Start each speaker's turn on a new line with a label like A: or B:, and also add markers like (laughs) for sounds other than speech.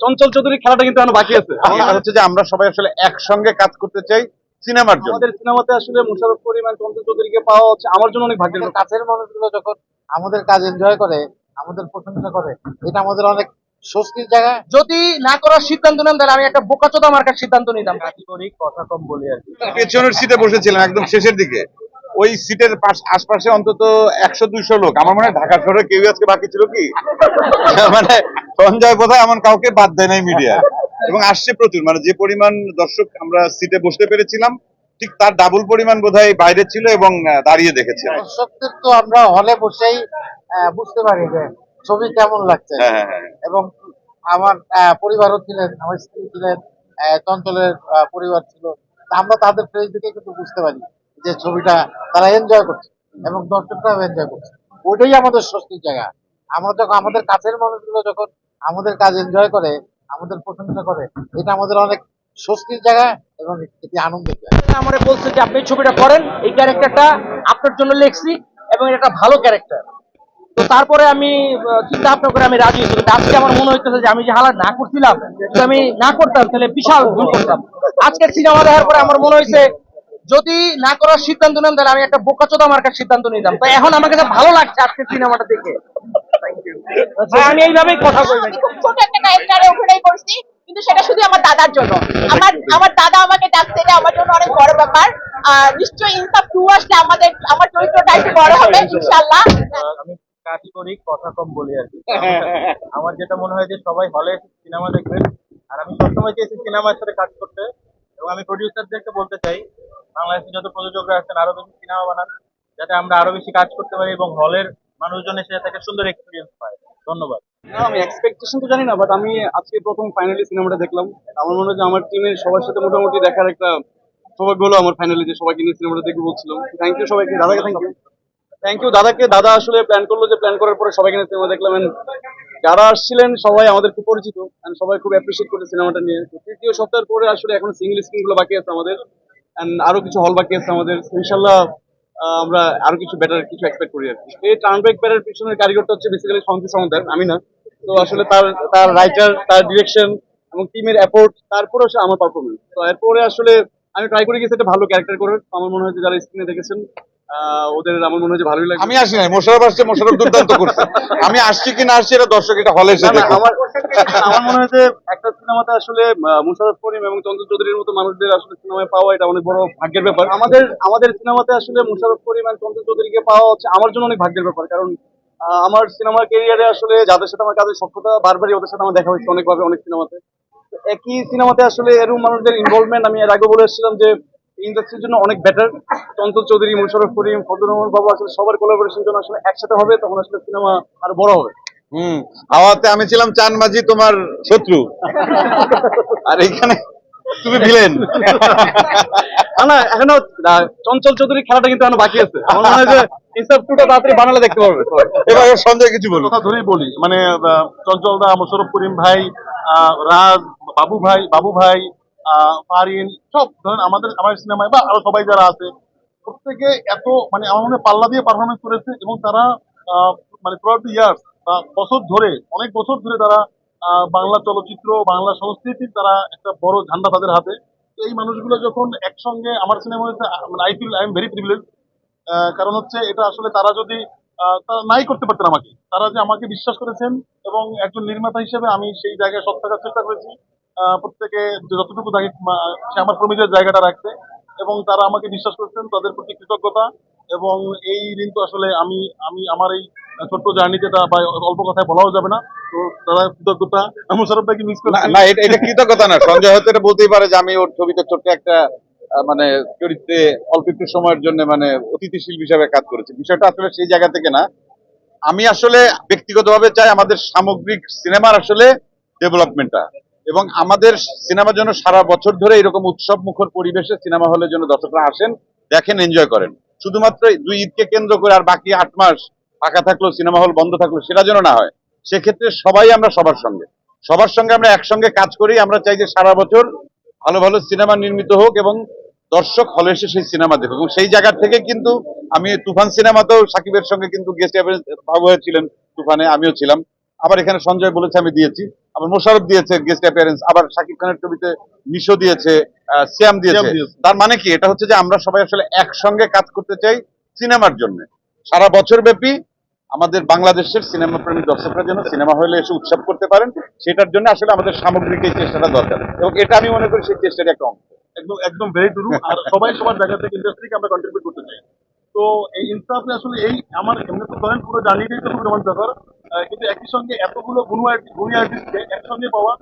A: চঞ্চল চৌধুরী খেলাটা কিন্তু এখনও বাকি আছে।
B: হচ্ছে যে আমরা সবাই আসলে একসঙ্গে কাজ করতে চাই সিনেমার জন্য।
A: আমাদের সিনেমাতে আসলে মুশারফ করিম and চঞ্চল চৌধুরীকে পাওয়া হচ্ছে আমার জন্য অনেক ভাগ্যের
C: কাছের মানুষগুলো যখন আমাদের কাজ এনজয় করে আমাদের প্রশংসা করে এটা আমাদের অনেক স্বস্তির জায়গা।
D: যদি না করার সিদ্ধান্ত নেন তাহলে আমি একটা বোকাচোদা মার্কার সিদ্ধান্ত নিতাম। কথা কম বলি আর কি।
B: পেছনের সিটে বসেছিলাম একদম শেষের দিকে। ওই সিটের পাশ আশপাশে অন্তত একশো দুইশো লোক। আমার মনে হয় ঢাকা শহরে কেউ আজকে বাকি ছিল কি? (laughs) মানে সঞ্জয় বোধহয় এমন কাউকে বাদ দেয় নাই মিডিয়া এবং আসছে প্রচুর। মানে যে পরিমাণ দর্শক আমরা সিটে বসতে পেরেছিলাম ঠিক তার ডাবল পরিমাণ বোধহয় বাইরে ছিল এবং দাঁড়িয়ে দেখেছে।
C: দর্শকদের তো আমরা হলে বসেই আহ, বুঝতে পারি যে ছবি কেমন লাগছে।
B: হ্যাঁ হ্যাঁ হ্যাঁ।
C: এবং আমার আহ, পরিবারও ছিলেন আমার স্ত্রী ছিলেন আহ, চঞ্চলের আহ, পরিবার ছিল। তা আমরা তাদের ফেস দেখে কিন্তু বুঝতে পারি। যে ছবিটা তারা এনজয় করছে এবং দর্শকরাও এনজয় করছে। ওইটাই আমাদের স্বস্তির জায়গা। আমরা যখন আমাদের কাছের মানুষগুলো যখন আমাদের কাজ এনজয় করে, আমাদের প্রশংসা করে, এটা আমাদের অনেক স্বস্তির জায়গা এবং এটি আনন্দের জায়গা।
D: আমারে বলছে যে আপনি ছবিটা করেন, এই ক্যারেক্টারটা আপনার জন্য লেখছি এবং এটা ভালো ক্যারেক্টার তো তারপরে আমি চিন্তা ভাবনা করে আমি রাজি হয়েছি। আজকে আমার মনে হইতেছে যে আমি যে হালা না করছিলাম আমি না করতাম তাহলে বিশাল ভুল করতাম। আজকের সিনেমা দেখার পরে আমার মনে হয়েছে যদি না করার সিদ্ধান্ত নেন তাহলে আমি একটা বোকাচোদা মার্কার সিদ্ধান্ত নিতাম। তো এখন আমার কাছে ভালো লাগছে আজকে সিনেমাটা দেখে। আমি এইভাবেই কথা
E: খুব ছোট একটা ক্যারেক্টারে অভিনয় করছি কিন্তু সেটা শুধু আমার দাদার জন্য। আমার আমার দাদা আমাকে ডাকতে এটা আমার জন্য অনেক বড় ব্যাপার। আর নিশ্চয়ই ইনসাফ টু আসলে আমাদের আমার চরিত্রটা একটু বড় হবে ইনশাল্লাহ
D: আমি কারিগরি কথা কম বলি আর কি। আমার যেটা মনে হয় যে সবাই হলে সিনেমা দেখবেন। আর আমি সবসময় চেয়েছি সিনেমার সাথে কাজ করতে। এবং আমি প্রডিউসারদেরকে বলতে চাই বাংলাদেশে যত প্রযোজকরা আছেন, আরও বেশি সিনেমা বানান, যাতে আমরা আরও বেশি কাজ করতে পারি এবং হলের মানুষজন এসে থেকে সুন্দর এক্সপিরিয়েন্স পায়। ধন্যবাদ।
A: আমি এক্সপেকটেশন তো জানি না বাট আমি আজকে প্রথম ফাইনালি সিনেমাটা দেখলাম। আমার মনে হয় যে আমার টিমের সবার সাথে মোটামুটি দেখার একটা সৌভাগ্য হলো আমার ফাইনালি যে সবাইকে নিয়ে সিনেমাটা দেখব বলছিলাম। থ্যাংক ইউ সবাইকে। দাদাকে থ্যাংক ইউ থ্যাংক ইউ দাদাকে। দাদা আসলে প্ল্যান করল যে প্ল্যান করার পরে সবাইকে নিয়ে সিনেমা দেখলাম। যারা আসছিলেন, সবাই আমাদের খুব পরিচিত। সবাই খুব অ্যাপ্রিসিয়েট করে সিনেমাটা নিয়ে। তৃতীয় সপ্তাহের পরে আসলে এখন সিঙ্গেল স্ক্রিনগুলো বাকি আছে আমাদের। আরও কিছু হল বাকি আছে আমাদের। ইনশাল্লাহ আমরা আরও কিছু বেটার কিছু এক্সপেক্ট করি আর কি। এই ট্রানব্রেক ব্যাটার পিছনের কারিগরটা হচ্ছে বেসিক্যালি সন্তোষ সমাদার, আমি না। তো আসলে তার তার রাইটার তার ডিরেকশন এবং টিমের এফোর্ট তারপরে আসলে আমার পারফরমেন্স তো এরপরে আসলে আমি ট্রাই করে গেছি একটা ভালো ক্যারেক্টার করে তো আমার মনে হয় যারা স্ক্রিনে দেখেছেন ওদের আমার মনে হয় ভালোই লাগে
B: আমি আসি নাই মোশারফ আসছে মোশারফ দুর্দান্ত করছে। আমি আসছি কি না আসছি এটা দর্শক এটা হলে এসে।
A: আমার আমার মনে হয় যে একটা সিনেমাতে আসলে আহ, মুশাররফ করিম এবং চন্দ্র চৌধুরীর মতো মানুষদের আসলে সিনেমায় পাওয়া এটা অনেক বড় ভাগ্যের ব্যাপার। আমাদের আমাদের সিনেমাতে আসলে মুশাররফ করিম এবং চন্দ্র চৌধুরীকে পাওয়া হচ্ছে আমার জন্য অনেক ভাগ্যের ব্যাপার। কারণ আমার সিনেমার ক্যারিয়ারে আসলে যাদের সাথে আমার কাজের সক্ষতা বারবারই ওদের সাথে আমার দেখা হয়েছে অনেকভাবে অনেক সিনেমাতে। একই সিনেমাতে আসলে এরকম মানুষদের ইনভলভমেন্ট আমি এর আগে বলে এসেছিলাম যে ইন্ডাস্ট্রির জন্য অনেক বেটার চঞ্চল চৌধুরী মুশারফ করিম ফজল রহমান বাবু আসলে সবার কোলাবোরেশন জন্য আসলে একসাথে হবে তখন আসলে সিনেমা আরও বড় হবে।
B: হুম হাওয়াতে আমি ছিলাম চান মাঝি তোমার শত্রু। আর এখানে তুমি ভিলেন
A: না এখনও চঞ্চল চৌধুরী খেলাটা কিন্তু এখনও বাকি আছে। আমার মনে হয় যে ইনসাফ টুটা তাড়াতাড়ি বানালে দেখতে পারবে।
B: এবার সঞ্জয় কিছু বলুন
F: কথা ধরেই বলি মানে চঞ্চল দা মোশারফ করিম ভাই আহ, রাজ বাবু ভাই বাবু ভাই ফারিন সব ধরেন আমাদের, আমার সিনেমায় বা আরও সবাই যারা আছে, প্রত্যেকে এত মানে আমার মনে পাল্লা দিয়ে পারফরমেন্স করেছে এবং তারা মানে দ্য ইয়ার্স বা বছর ধরে, অনেক বছর ধরে তারা বাংলা চলচ্চিত্র, বাংলা সংস্কৃতির তারা একটা বড় ঝান্ডা তাদের হাতে। তো এই মানুষগুলো যখন একসঙ্গে, আমার সিনেমা হয়েছে I feel I am very privilege কারণ হচ্ছে এটা আসলে তারা যদি নাই করতে পারতেন আমাকে। তারা যে আমাকে বিশ্বাস করেছেন এবং একজন নির্মাতা হিসেবে আমি সেই জায়গায় সব থাকার চেষ্টা করেছি। প্রত্যেকে যতটুকু থাকে সে আমার প্রমিজের জায়গাটা রাখতে এবং তারা আমাকে বিশ্বাস করেছেন তাদের প্রতি কৃতজ্ঞতা এবং এই ঋণ তো আসলে আমি আমি আমার এই ছোট্ট জার্নিতে বা অল্প কথায় বলাও যাবে না। তো তারা কৃতজ্ঞতা। মুশারফ ভাইকে মিস
B: না না এটা কৃতজ্ঞতা না সঞ্জয় হয়তো এটা বলতেই পারে যে আমি ওর ছবিতে ছোট্ট একটা মানে চরিত্রে অল্প একটু সময়ের জন্য মানে অতিথিশীল হিসাবে কাজ করেছি। বিষয়টা আসলে সেই জায়গা থেকে না। আমি আসলে ব্যক্তিগতভাবে চাই আমাদের সামগ্রিক সিনেমার আসলে ডেভেলপমেন্টটা এবং আমাদের সিনেমার জন্য সারা বছর ধরে এরকম উৎসব মুখর পরিবেশে সিনেমা হলের জন্য দর্শকরা আসেন, দেখেন এনজয় করেন। শুধুমাত্র দুই ঈদকে কেন্দ্র করে আর বাকি আট মাস ফাঁকা থাকল সিনেমা হল বন্ধ থাকল সেটা যেন না হয়, সেক্ষেত্রে সবাই আমরা সবার সঙ্গে। সবার সঙ্গে আমরা একসঙ্গে কাজ করি। আমরা চাই যে সারা বছর ভালো ভালো সিনেমা নির্মিত হোক এবং দর্শক হলে এসে সেই সিনেমা দেখুক। এবং সেই জায়গা থেকে কিন্তু আমি তুফান সিনেমাতেও সাকিবের সঙ্গে কিন্তু গেস্ট ভাব হয়েছিলেন তুফানে আমিও ছিলাম। আবার এখানে সঞ্জয় বলেছে আমি দিয়েছি। আবার মোশারফ দিয়েছে গেস্ট অ্যাপিয়ারেন্স আবার শাকিব খানের ছবিতে নিশো সিয়াম দিয়েছে।
F: সিয়াম দিয়েছে।
B: তার মানে কি? এটা হচ্ছে যে আমরা সবাই আসলে একসঙ্গে কাজ করতে চাই সিনেমার জন্য। সারা বছর ব্যাপী আমাদের বাংলাদেশের সিনেমা প্রেমী দর্শকরা যেন সিনেমা হলে এসে উৎসব করতে পারেন, সেটার জন্য আসলে আমাদের সামগ্রিক এই চেষ্টাটা দরকার। এবং এটা আমি মনে করি সেই চেষ্টার একটা অংশ।
F: একদম একদম ভেরি ট্রু আর সবাই সবার জায়গা থেকে ইন্ডাস্ট্রিকে আমরা কন্ট্রিবিউট করতে চাই। তো এই ইনসাফে আসলে এই আমার এমনি তো ধরেন পুরো জার্নিটাই তো খুব রোমাঞ্চকর। কিন্তু একই সঙ্গে এতগুলো গুণী আর্টিস্টকে একসঙ্গে পাওয়া